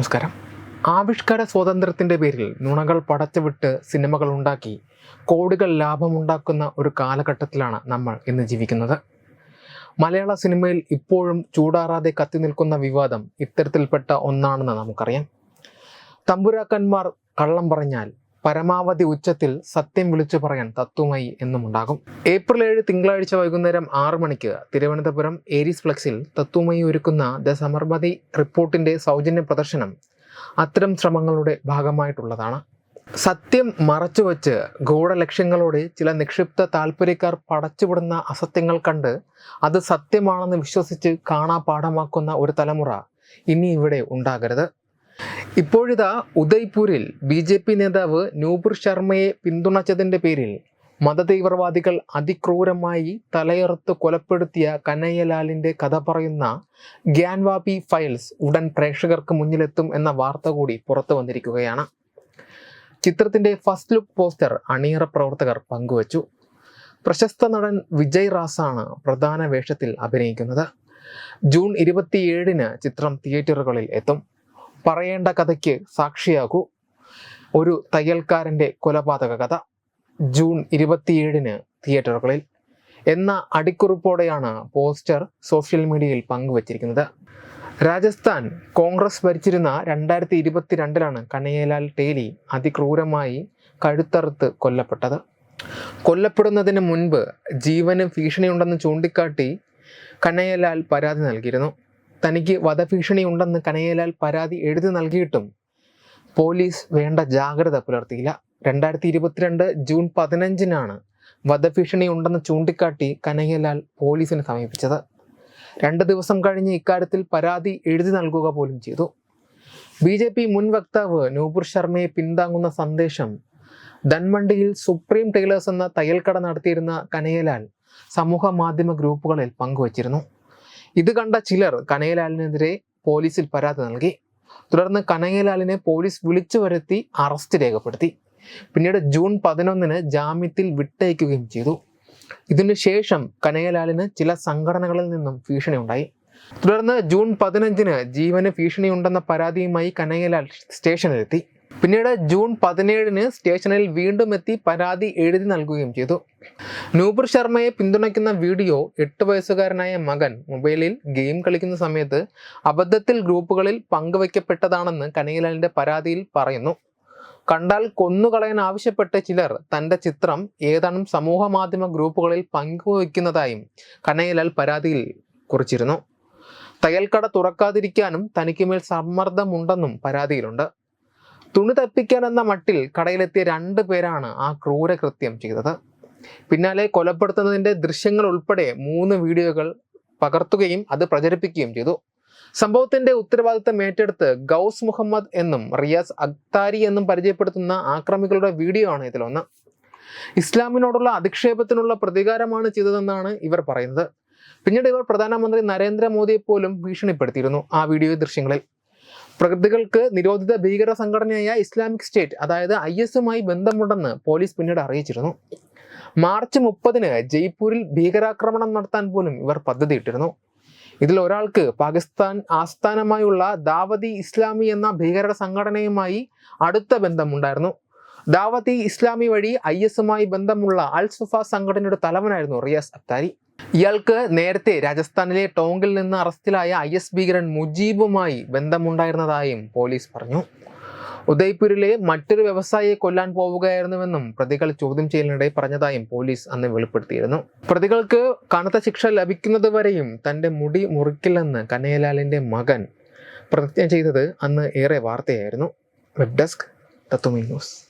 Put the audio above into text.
നമസ്കാരം. ആവിഷ്കാര സ്വാതന്ത്ര്യത്തിന്റെ പേരിൽ നുണകൾ പടച്ചുവിട്ട് സിനിമകൾ ഉണ്ടാക്കി കോടികൾ ലാഭമുണ്ടാക്കുന്ന ഒരു കാലഘട്ടത്തിലാണ് നമ്മൾ ഇന്ന് ജീവിക്കുന്നത്. മലയാള സിനിമയിൽ ഇപ്പോഴും ചൂടാറാതെ കത്തി നിൽക്കുന്ന വിവാദം ഇത്തരത്തിൽപ്പെട്ട ഒന്നാണെന്ന് നമുക്കറിയാം. തമ്പുരാക്കന്മാർ കള്ളം പറഞ്ഞാൽ പരമാവധി ഉച്ചത്തിൽ സത്യം വിളിച്ചു പറയാൻ തത്വമായി എന്നുമുണ്ടാകും. ഏപ്രിൽ ഏഴ് തിങ്കളാഴ്ച വൈകുന്നേരം ആറ് മണിക്ക് തിരുവനന്തപുരം ഏരീസ് ഫ്ലക്സിൽ തത്വമായി ഒരുക്കുന്ന ദ സമർമതി റിപ്പോർട്ടിന്റെ സൗജന്യ പ്രദർശനം അത്തരം ശ്രമങ്ങളുടെ ഭാഗമായിട്ടുള്ളതാണ്. സത്യം മറച്ചുവെച്ച് ഗൂഢലക്ഷ്യങ്ങളോടെ ചില നിക്ഷിപ്ത താല്പര്യക്കാർ പടച്ചുവിടുന്ന അസത്യങ്ങൾ കണ്ട് അത് സത്യമാണെന്ന് വിശ്വസിച്ച് കാണാപാഠമാക്കുന്ന ഒരു തലമുറ ഇനി ഇവിടെ ഉണ്ടാകരുത്. ഇപ്പോഴിതാ ഉദയ്പൂരിൽ ബി ജെ പി നേതാവ് നൂപുർ ശർമ്മയെ പിന്തുണച്ചതിന്റെ പേരിൽ മതതീവ്രവാദികൾ അതിക്രൂരമായി തലയറുത്ത് കൊലപ്പെടുത്തിയ കനയ്യലാലിന്റെ കഥ പറയുന്ന ഗ്യാൻവാപി ഫയൽസ് ഉടൻ പ്രേക്ഷകർക്ക് മുന്നിലെത്തും എന്ന വാർത്ത കൂടി പുറത്തു വന്നിരിക്കുകയാണ്. ചിത്രത്തിന്റെ ഫസ്റ്റ് ലുക്ക് പോസ്റ്റർ അണിയറ പ്രവർത്തകർ പങ്കുവച്ചു. പ്രശസ്ത നടൻ വിജയ് റാസാണ് പ്രധാന വേഷത്തിൽ അഭിനയിക്കുന്നത്. ജൂൺ ഇരുപത്തിയേഴിന് ചിത്രം തിയേറ്ററുകളിൽ എത്തും. പറയേണ്ട കഥയ്ക്ക് സാക്ഷിയാകൂ. ഒരു തയ്യൽക്കാരന്റെ കൊലപാതക കഥ. ജൂൺ ഇരുപത്തിയേഴിന് തിയേറ്ററുകളിൽ. എന്ന അടിക്കുറിപ്പോടെയാണ് പോസ്റ്റർ സോഷ്യൽ മീഡിയയിൽ പങ്കുവച്ചിരിക്കുന്നത്. രാജസ്ഥാൻ കോൺഗ്രസ് ഭരിച്ചിരുന്ന രണ്ടായിരത്തി ഇരുപത്തിരണ്ടിലാണ് കനയ്യലാൽ ടേലി അതിക്രൂരമായി കഴുത്തറുത്ത് കൊല്ലപ്പെട്ടത്. കൊല്ലപ്പെടുന്നതിന് മുൻപ് ജീവന് ഭീഷണിയുണ്ടെന്ന് ചൂണ്ടിക്കാട്ടി കനയ്യലാൽ പരാതി നൽകിയിരുന്നു. തനിക്ക് വധഭീഷണി ഉണ്ടെന്ന് കനയ്യലാൽ പരാതി എഴുതി നൽകിയിട്ടും പോലീസ് വേണ്ട ജാഗ്രത പുലർത്തിയില്ല. രണ്ടായിരത്തി ഇരുപത്തിരണ്ട് ജൂൺ പതിനഞ്ചിനാണ് വധഭീഷണി ഉണ്ടെന്ന് ചൂണ്ടിക്കാട്ടി കനയ്യലാൽ പോലീസിനെ സമീപിച്ചത്. രണ്ട് ദിവസം കഴിഞ്ഞ് ഇക്കാര്യത്തിൽ പരാതി എഴുതി നൽകുക പോലും ചെയ്തു. ബി ജെ പി മുൻ വക്താവ് നൂപുർ ശർമ്മയെ പിന്താങ്ങുന്ന സന്ദേശം ധൻമണ്ടിയിൽ സുപ്രീം ടൈലേഴ്സ് എന്ന തയ്യൽക്കട നടത്തിയിരുന്ന കനയ്യലാൽ സമൂഹ മാധ്യമ ഗ്രൂപ്പുകളിൽ പങ്കുവച്ചിരുന്നു. ഇത് കണ്ട ചിലർ കനകലാലിനെതിരെ പോലീസിൽ പരാതി നൽകി. തുടർന്ന് കനകലാലിനെ പോലീസ് വിളിച്ചു വരുത്തി അറസ്റ്റ് രേഖപ്പെടുത്തി. പിന്നീട് ജൂൺ പതിനൊന്നിന് ജാമ്യത്തിൽ വിട്ടയക്കുകയും ചെയ്തു. ഇതിനു ശേഷം കനകലാലിന് ചില സംഘടനകളിൽ നിന്നും ഭീഷണി ഉണ്ടായി തുടർന്ന് ജൂൺ പതിനഞ്ചിന് ജീവന് ഭീഷണിയുണ്ടെന്ന പരാതിയുമായി കനകലാൽ സ്റ്റേഷനിലെത്തി. പിന്നീട് ജൂൺ പതിനേഴിന് സ്റ്റേഷനിൽ വീണ്ടും എത്തി പരാതി എഴുതി നൽകുകയും ചെയ്തു. നൂപുർ ശർമ്മയെ പിന്തുണയ്ക്കുന്ന വീഡിയോ എട്ട് വയസ്സുകാരനായ മകൻ മൊബൈലിൽ ഗെയിം കളിക്കുന്ന സമയത്ത് അബദ്ധത്തിൽ ഗ്രൂപ്പുകളിൽ പങ്കുവയ്ക്കപ്പെട്ടതാണെന്ന് കനയ്യലാലിന്റെ പരാതിയിൽ പറയുന്നു. കണ്ടാൽ കൊന്നുകളയാൻ ആവശ്യപ്പെട്ട ചിലർ തന്റെ ചിത്രം ഏതാനും സമൂഹ മാധ്യമ ഗ്രൂപ്പുകളിൽ പങ്കുവയ്ക്കുന്നതായും കനയിലാൽ പരാതിയിൽ കുറിച്ചിരുന്നു. തയ്യൽക്കട തുറക്കാതിരിക്കാനും തനിക്കുമേൽ സമ്മർദ്ദമുണ്ടെന്നും പരാതിയിലുണ്ട്. തുണി തപ്പിക്കാൻ എന്ന മട്ടിൽ കടയിലെത്തിയ രണ്ട് പേരാണ് ആ ക്രൂരകൃത്യം ചെയ്തത്. പിന്നാലെ കൊലപ്പെടുത്തുന്നതിന്റെ ദൃശ്യങ്ങൾ ഉൾപ്പെടെ മൂന്ന് വീഡിയോകൾ പകർത്തുകയും അത് പ്രചരിപ്പിക്കുകയും ചെയ്തു. സംഭവത്തിന്റെ ഉത്തരവാദിത്തം ഏറ്റെടുത്ത് ഗൗസ് മുഹമ്മദ് എന്നും റിയാസ് അക്താരി എന്നും പരിചയപ്പെടുത്തുന്ന ആക്രമികളുടെ വീഡിയോ ആണ് ഇതിലൊന്ന്. ഇസ്ലാമിനോടുള്ള അധിക്ഷേപത്തിനുള്ള പ്രതികാരമാണ് ചെയ്തതെന്നാണ് ഇവർ പറയുന്നത്. പിന്നീട് ഇവർ പ്രധാനമന്ത്രി നരേന്ദ്രമോദിയെ പോലും ഭീഷണിപ്പെടുത്തിയിരുന്നു ആ വീഡിയോ ദൃശ്യങ്ങളിൽ. പ്രകൃതികൾക്ക് നിരോധിത ഭീകര സംഘടനയായ ഇസ്ലാമിക് സ്റ്റേറ്റ് അതായത് ഐ എസുമായി ബന്ധമുണ്ടെന്ന് പോലീസ് പിന്നീട് അറിയിച്ചിരുന്നു. മാർച്ച് മുപ്പതിന് ജയ്പൂരിൽ ഭീകരാക്രമണം നടത്താൻ പോലും ഇവർ പദ്ധതിയിട്ടിരുന്നു. ഇതിൽ ഒരാൾക്ക് പാകിസ്ഥാൻ ആസ്ഥാനമായുള്ള ദാവതി ഇസ്ലാമി എന്ന ഭീകര സംഘടനയുമായി അടുത്ത ബന്ധമുണ്ടായിരുന്നു. ദാവതി ഇസ്ലാമി വഴി ഐ എസുമായി ബന്ധമുള്ള അൽ സുഫ സംഘടനയുടെ തലവനായിരുന്നു റിയാസ് അക്താരി ഇയാൾക്ക് നേരത്തെ രാജസ്ഥാനിലെ ടോങ്കിൽ നിന്ന് അറസ്റ്റിലായ ഐ എസ് ഭീകരൻ മുജീബുമായി ബന്ധമുണ്ടായിരുന്നതായും പോലീസ് പറഞ്ഞു. ഉദയ്പൂരിലെ മറ്റൊരു വ്യവസായിയെ കൊല്ലാൻ പോവുകയായിരുന്നുവെന്നും പ്രതികൾ ചോദ്യം ചെയ്യലിനിടെ പറഞ്ഞതായും പോലീസ് അന്ന് വെളിപ്പെടുത്തിയിരുന്നു. പ്രതികൾക്ക് കനത്ത ശിക്ഷ ലഭിക്കുന്നതുവരെയും തന്റെ മുടി മുറിക്കില്ലെന്ന് കനയലാലിന്റെ മകൻ പ്രതിജ്ഞ ചെയ്തത് അന്ന് ഏറെ വാർത്തയായിരുന്നു. വെബ് ഡെസ്ക് തത്തുമി ന്യൂസ്.